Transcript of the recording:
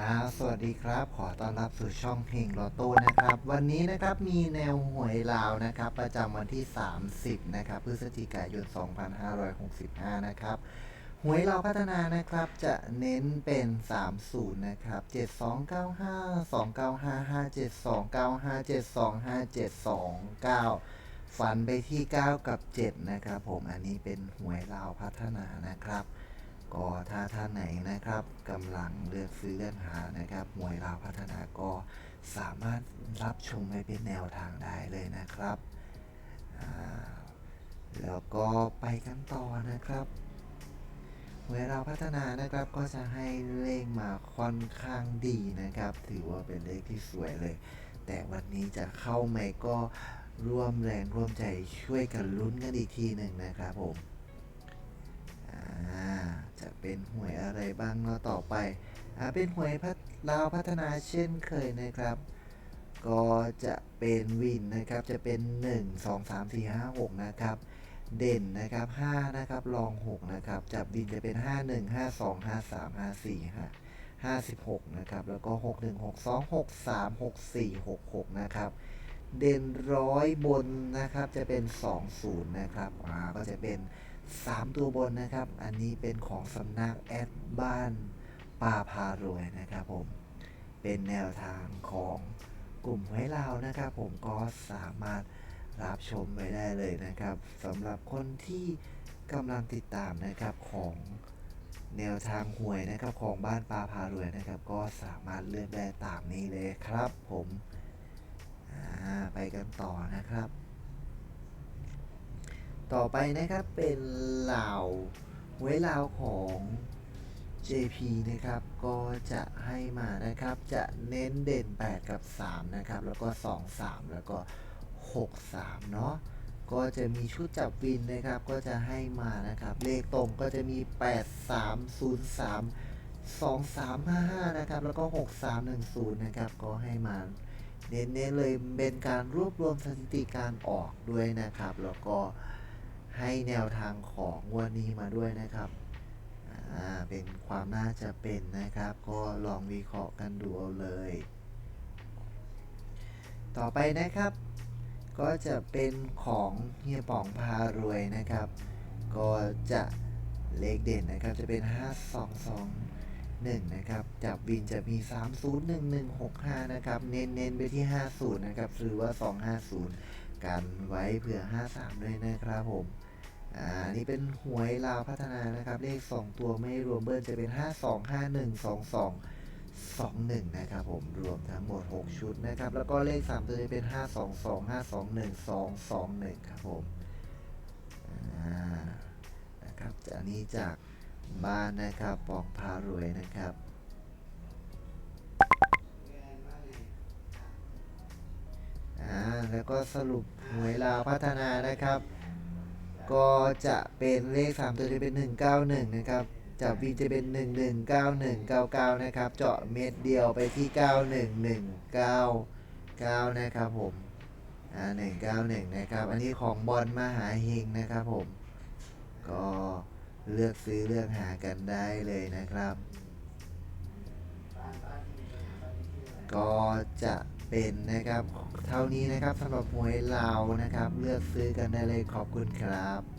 ครับสวัสดีครับ ขอต้อนรับสู่ช่องเพลงลอโต้นะครับ วันนี้นะครับมีแนวหวยลาวนะครับ ประจำวันที่ 30 นะครับ พฤศจิกายน 2565 นะครับ หวยลาวพัฒนานะครับจะเน้นเป็น 30 นะครับ 7295 2955 7295 725 729ฟันไปที่ 9 กับ 7 นะครับผม อันนี้เป็นหวยลาวพัฒนานะครับ ก็ถ้าท่านไหนนะครับกำลังเลือกซื้อเลือกหานะครับหวยลาวพัฒนาก็สามารถรับชมไปเป็นแนวทางได้เลยนะครับ แล้วก็ไปกันต่อนะครับหวยลาพัฒนานะครับก็จะให้เลขมาค่อนข้างดีนะครับ ถือว่าเป็นเลขที่สวยเลย แต่วันนี้จะเข้าไหมก็ร่วมแรงร่วมใจช่วยกันลุ้นกันอีกทีหนึ่งนะครับผม จะเป็นหวยอะไรบ้างเนาะต่อไปอ่าเป็นหวยพัฒลาวพัฒนาเช่นเคยนะครับ ก็จะเป็นวินนะครับจะเป็น 1 2 3 4 5 6 นะครับ เด่นนะครับ5นะครับรอง6นะครับจับวินจะเป็น 5 1 5 2 5 3 5 4 5 56 นะครับ แล้วก็ 6 1 6 2 6 3 6 4 6 6 นะครับ เด่นร้อยบนนะครับ จะเป็น 20 นะครับ อ่า ก็จะเป็น 3 ตัวบนนะครับ อันนี้เป็นของสำนักแอดบ้านป่าพารวยนะครับผม เป็นแนวทางของกลุ่มไว้ลาวนะครับผมก็สามารถรับชมไว้ได้เลยนะครับสำหรับคนที่กำลังติดตามนะครับของแนวทางหวยนะครับของบ้านปลาพารวยนะครับ ก็สามารถเลือกได้ตามนี้เลยครับผมไปกันต่อนะครับ ต่อไปนะครับเป็นเหล่าไว้ลาวของ JP นะครับก็จะให้มานะครับจะเน้นเด่น 8 กับ 3 นะครับ แล้วก็ 2 3 แล้วก็ 6 3 เนาะก็จะมีชุดจับวินนะครับ ก็จะให้มานะครับ เลขตรงก็จะมี 8 3 0 3 2 3 5 5 นะครับ แล้วก็ 6 3 1 0 นะครับ ก็ให้มาเน้นๆเลยเป็นการรวบรวมสถิติการออกด้วยนะครับ แล้วก็ ให้แนวทางของงวันนี้มาด้วยนะครับเป็นความน่าจะเป็นนะครับ ก็ลองวิเคราะห์กันดูเอาเลย ต่อไปนะครับ ก็จะเป็นของเฮียป๋องพารวยนะครับ ก็จะเลขเด่นนะครับจะเป็น 5 2 2 1 นะครับ จับวินจะมี 3 0 1 1 6 5 นะครับ เน้นเน้นไปที่ 50 นะครับ หรือว่า 250 กันไว้เผื่อ 53 ด้วยนะครับผม อ่าอันนี่เป็นหวยลาวพัฒนานะครับ เลข 2 ตัวไม่รวมเบิ้ลจะเป็น 5 2 5 1 2 2 2 1 นะครับผม รวมทั้งหมด 6 ชุดนะครับ แล้วก็เลข 3 ตัวจะเป็น 5 2 2 5 2 1 2 2 1 ครับผมนะครับอันนี้จากบ้านนะครับปองพารวยนะครับ แล้วก็สรุปหวยลาวพัฒนานะครับ ก็จะเป็นเลข 3 ตัวจะเป็น 191 นะครับ จับวีจะเป็น 119199 นะครับ เจาะเม็ดเดียวไปที่ 91199 นะครับผมอ่า191 นะครับ อันนี้ของบอลมหาเฮงนะครับผม ก็เลือกซื้อเลือกหากันได้เลยนะครับ ก็จะ เป็นนะครับ เท่านี้นะครับสำหรับหวยลาวนะครับ เลือกซื้อกันได้เลยขอบคุณครับ